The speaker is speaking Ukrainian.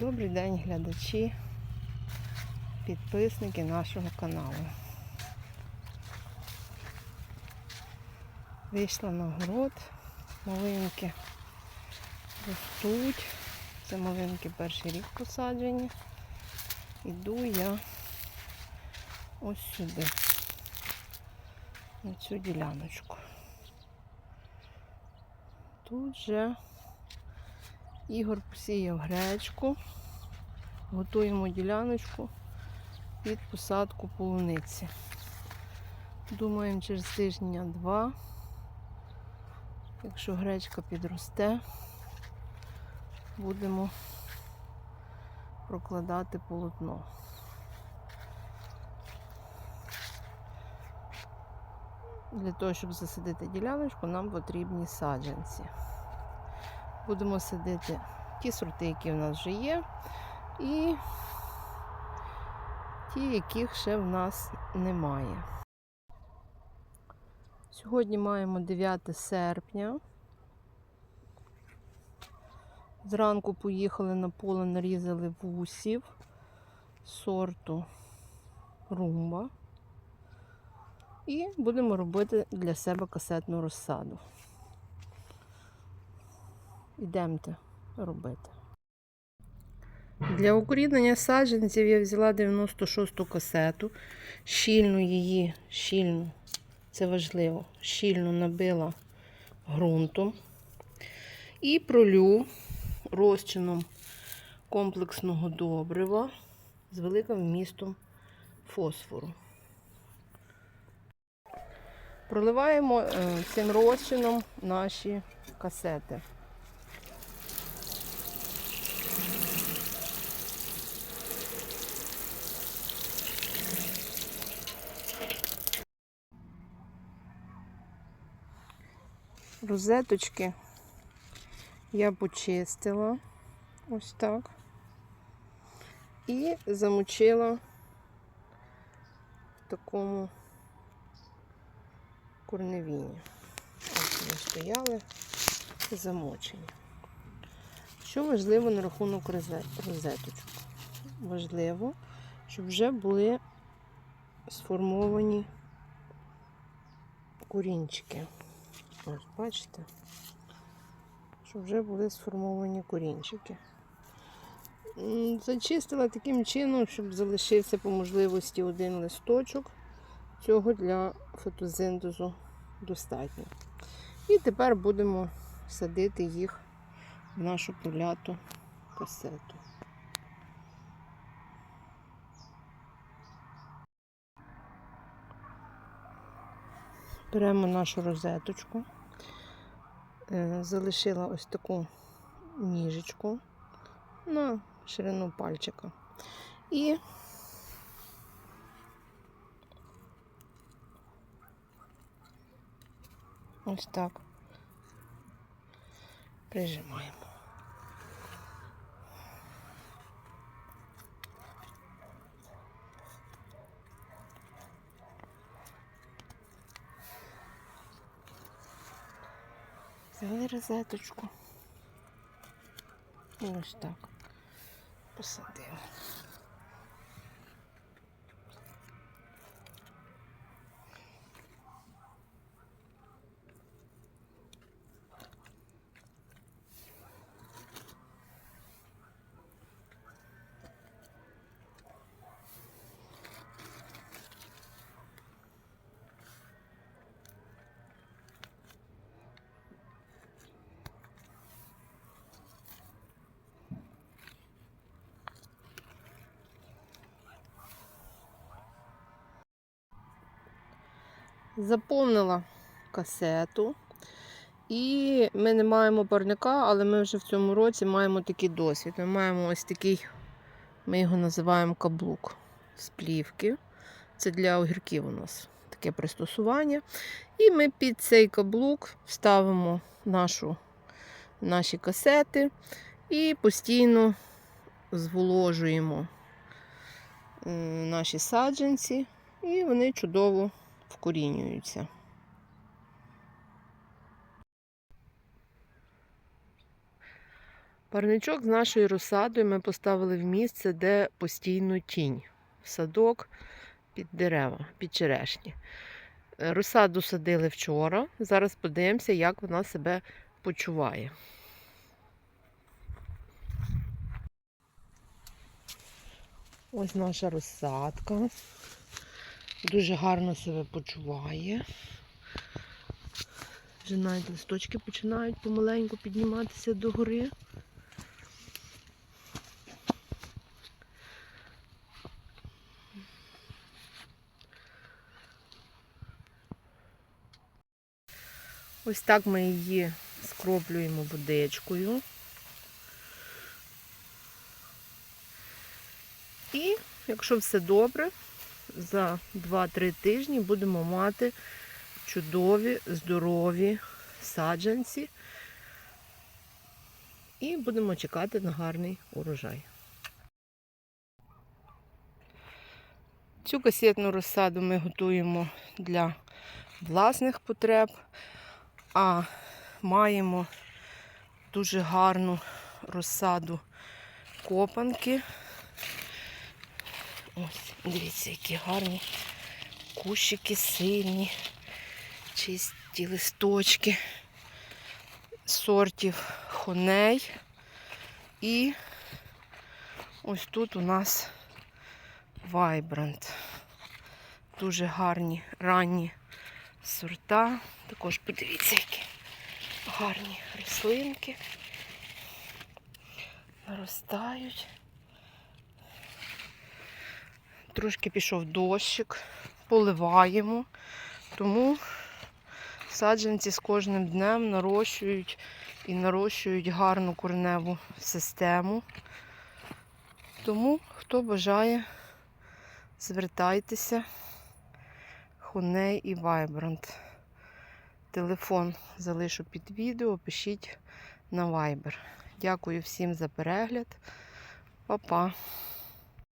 Добрий день, глядачі, підписники нашого каналу. Вийшла на город, малинки ростуть. Це малинки перший рік посаджені. Іду я ось сюди, на цю діляночку. Тут же Ігор посіяв гречку. Готуємо діляночку під посадку полуниці. Думаємо через тижня-два, якщо гречка підросте, будемо прокладати полотно. Для того, щоб засадити діляночку, нам потрібні саджанці. Будемо садити ті сорти, які в нас вже є, і ті, яких ще в нас немає. Сьогодні маємо 9 серпня. Зранку поїхали на поле, нарізали вусів сорту румба. І будемо робити для себе касетну розсаду. Ідемте робити. Для укорінення саджанців я взяла 96-ту касету, щільну її, щільну, це важливо, щільно набила ґрунтом і пролю розчином комплексного добрива з великим вмістом фосфору. Проливаємо е, цим розчином наші касети. Розеточки я почистила ось так і замочила в такому корневіні. Ось вони стояли замочені. Що важливо на рахунок розе- розеточок? Важливо, щоб вже були сформовані корінчики. Ось, бачите? Щоб вже були сформовані корінчики. Зачистила таким чином, щоб залишився по можливості один листочок. Цього для фотосинтезу достатньо. І тепер будемо садити їх в нашу поляту касету. Беремо нашу розеточку, залишила ось таку ніжечку на ширину пальчика. І ось так прижимаємо. Взяли розеточку. І ось так посадили. Заповнила касету. І ми не маємо парника, але ми вже в цьому році маємо такий досвід. Ми маємо ось такий, ми його називаємо каблук з плівки. Це для огірків у нас таке пристосування. І ми під цей каблук ставимо нашу, наші касети і постійно зволожуємо наші саджанці, і вони чудово вкорінюються. Парничок з нашою розсадою ми поставили в місце, де постійно тінь. В садок під дерева, під черешні. Е, Розсаду садили вчора. Зараз подивимося, як вона себе почуває. Ось наша розсадка. Дуже гарно себе почуває. Вже навіть листочки починають помаленьку підніматися догори. Ось так ми її скроплюємо водичкою. І якщо все добре, за 2-3 тижні будемо мати чудові, здорові саджанці. І будемо чекати на гарний урожай. Цю касетну розсаду ми готуємо для власних потреб, а маємо дуже гарну розсаду копанки. Ось, дивіться, які гарні кущики сильні, чисті листочки сортів хоней. І ось тут у нас Vibrant. Дуже гарні ранні сорта. Також подивіться, які гарні рослинки. Наростають. Трошки пішов дощик, поливаємо, тому саджанці з кожним днем нарощують і нарощують гарну корневу систему. Тому, хто бажає, звертайтеся. Хоней і Vibrant. Телефон залишу під відео, пишіть на Viber. Дякую всім за перегляд. Па-па!